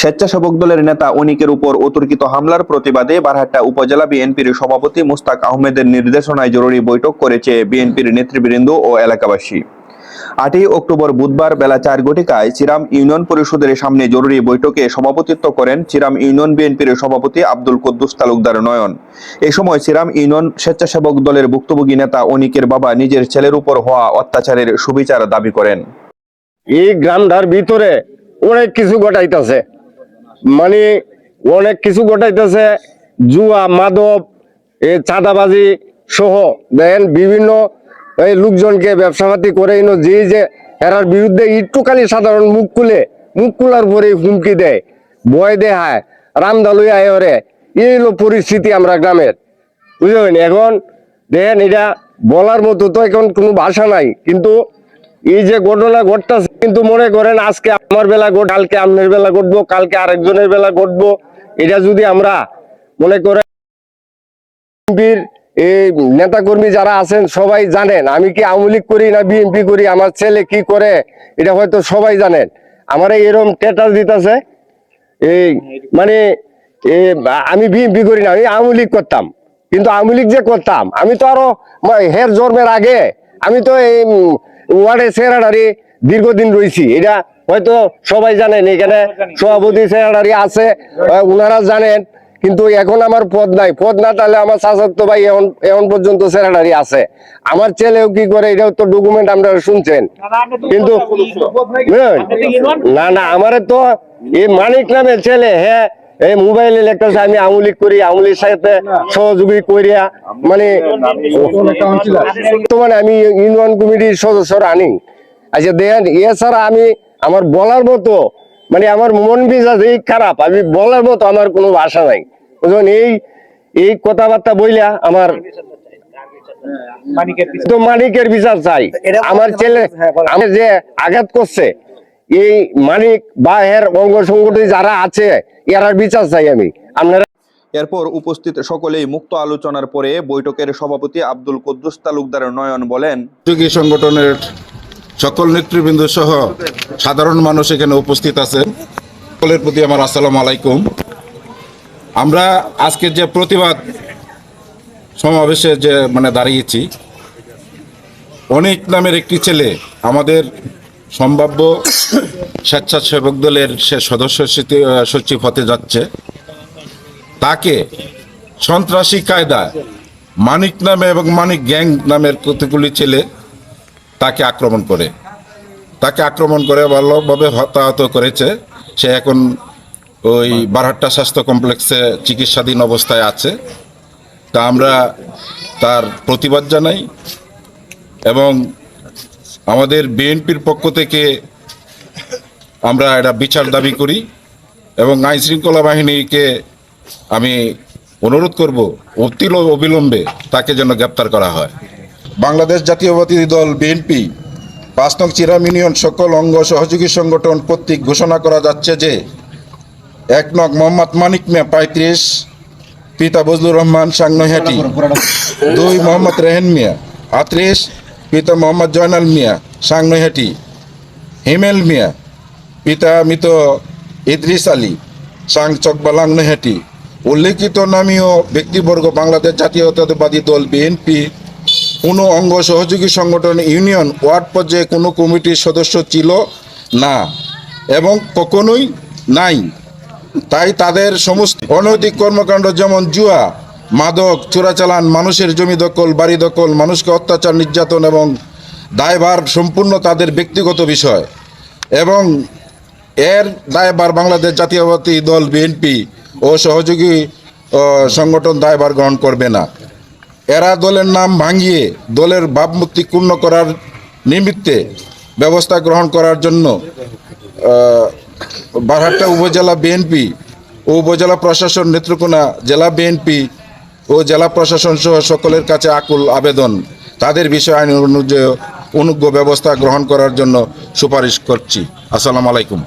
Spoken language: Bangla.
স্বেচ্ছাসেবক দলের নেতা অনিকের উপর অতর্কিত হামলার প্রতিবাদে বারহাট্টা উপজেলা বিএনপির সভাপতি মুস্তাক আহমেদের নির্দেশনায় জরুরি বৈঠক করেছে বিএনপির নেতৃবৃন্দ ও এলাকাবাসী। আটই অক্টোবর বুধবার বেলা চার ঘটিকায় চিরাম ইউনিয়ন পরিষদের সামনে জরুরি বৈঠকে সভাপতিত্ব করেন চিরাম ইউনিয়ন বিএনপির সভাপতি আব্দুল কুদ্দুস তালুকদার নয়ন। এই সময় চিরাম ইউনিয়ন স্বেচ্ছাসেবক দলের ভুক্তভোগী নেতা অনিকের বাবা নিজের ছেলের উপর হওয়া অত্যাচারের সুবিচার দাবি করেন। এই গ্রামটার ভিতরে অনেক কিছু ঘটাইতেছে। মানে অনেক কিছু ঘটাইতেছে, জুয়া, মাদক এ চাঁদাবাজি সহ। দেন বিভিন্ন এই লোকজনকে ব্যবসাপাতি করে ইনো যে যে এরার বিরুদ্ধে একটুখানি সাধারণ মুখ খুলে, মুখ খোলার পরে হুমকি দেয়, ভয় দেখায় রামদালুই আয়রে এই হলো পরিস্থিতি আমরা গ্রামের। বুঝলেন? এখন দেখেন এটা বলার মতো তো এখন কোনো ভাষা নাই, কিন্তু এই যে ঘটনা ঘটতেছে, কিন্তু মনে করেন আজকে আমার বেলা ঘট, কালকে আপনার বেলা ঘটবো, কালকে আরেকজনের বেলা ঘটবো। এটা যদি আমরা মনে করেন এই নেতাকর্মী যারা আছেন, সবাই জানেন। আমি কি আওয়ামী লীগ করি না বিএনপি করি? আমার ছেলে কি করে? এটা হয়তো সবাই জানেন। আমার এরকম টেটাস দিতেছে, এই মানে আমি বিএনপি করি না, আমি আওয়ামী লীগ করতাম। কিন্তু আওয়ামী লীগ যে করতাম, আমি তো আরও হের জন্মের আগে, আমি তো এই ওয়ার্ডে সেক্রেটারি দীর্ঘদিন রয়েছি এটা হয়তো সবাই জানেন এখানে সভাপতি সেক্রেটারি আছে ওনারা জানেন কিন্তু এখন আমার পদ নাই পদ না তাহলে আমার চাচাতো ভাই এখন এখন পর্যন্ত সেক্রেটারি আছে আমার ছেলেও কি করে এটাও তো ডকুমেন্ট আপনারা শুনছেন কিন্তু না না আমার তো এই মানিক নামের ছেলে হ্যাঁ এই মোবাইলে লেখতেছে আমি আঙুলি করি আঙুলির সাথে সহযোগী করিয়া মানে বর্তমানে আমি ইউনিয়ন কমিটির সদস্য রানিং আচ্ছা দেখেন এছাড়া আমি আমার বলার মতো মানে আমার মন মেজাজ এই খারাপ আমি বলার মতো আমার কোনো ভাষা নাই। বুঝলেন? এই এই কথাবার্তা বইলা আমার তো মানিকের বিচার চাই। আমার ছেলে আমি যে আঘাত করছে এই মানিক বা এর অঙ্গ সংগঠন যারা আছে এরার বিচার চাই আমি। আপনারা এরপর উপস্থিত সকলেই মুক্ত আলোচনার পরে বৈঠকের সভাপতি আব্দুল কুদ্দুস তালুকদার নয়ন বলেন সহযোগী সংগঠনের সকল নেতৃবৃন্দ সহ সাধারণ মানুষ এখানে উপস্থিত আছেন। সকলের প্রতি আমার আসসালামু আলাইকুম। আমরা আজকে যে প্রতিবাদ সমাবেশে যে মানে দাঁড়িয়েছি অনেক নামের একটি ছেলে আমাদের সম্ভাব্য স্বেচ্ছাসেবক দলের সে সদস্য সচিব- হতে যাচ্ছে। তাকে সন্ত্রাসী কায়দায় মানিক নামে এবং মানিক গ্যাং নামের কতগুলি ছেলে তাকে আক্রমণ করে। তাকে আক্রমণ করে ভালোভাবে হতাহত করেছে। সে এখন ওই বারহাট্টা স্বাস্থ্য কমপ্লেক্সে চিকিৎসাধীন অবস্থায় আছে। তা আমরা তার প্রতিবাদ জানাই এবং আমাদের বিএনপির পক্ষ থেকে আমরা এটা বিচার দাবি করি এবং আইন শৃঙ্খলা বাহিনীকে আমি অনুরোধ করব অতি অবিলম্বে তাকে যেন গ্রেপ্তার করা হয়। বাংলাদেশ জাতীয়বাদী দল বিএনপি, পাঁচ নং চিরাম ইউনিয়ন সকল অঙ্গ সহযোগী সংগঠন কর্তৃক ঘোষণা করা যাচ্ছে যে এক নং মোহাম্মদ মানিক মিয়া পঁয়ত্রিশ, পিতা বজলুর রহমান সাংনহাটি, দুই মোহাম্মদ রেহেন মিয়া আত্রিশ পিতা মোহাম্মদ জয়নাল মিয়া সাংনহাটি হিমেল মিয়া, পিতা মৃত ইদ্রিস আলী, সাং চকবালাং নেহাটি উল্লেখিত নামীয় ব্যক্তিবর্গ বাংলাদেশ জাতীয়তাবাদী দল বিএনপি, কোনো অঙ্গ সহযোগী সংগঠন ইউনিয়ন, ওয়ার্ড পর্যায়ে কোনো কমিটির সদস্য ছিল না এবং কখনোই নাই। তাই তাদের সমস্ত অনৈতিক কর্মকাণ্ড যেমন জুয়া মাদক, চোরাচালান, মানুষের জমি দখল, বাড়ি দখল, মানুষকে অত্যাচার, নির্যাতন এবং দায়ভার সম্পূর্ণ তাদের ব্যক্তিগত বিষয়। এবং এর দায়ভার বাংলাদেশ জাতীয়বাদী দল, বিএনপি ও সহযোগী সংগঠন দায়ভার গ্রহণ করবে না। এরা দলের নাম ভাঙিয়ে দলের ভাবমূর্তি পূর্ণ করার নিমিত্তে ব্যবস্থা গ্রহণ করার জন্য বারহাট্টা উপজেলা বিএনপি ও উপজেলা প্রশাসন নেত্রকোনা জেলা বিএনপি ও জেলা প্রশাসন সহ সকলের কাছে আকুল আবেদন। তাদের বিষয় আইন অনুযায়ী অনুজ্ঞ ব্যবস্থা গ্রহণ করার জন্য সুপারিশ করছি। আসসালামু আলাইকুম।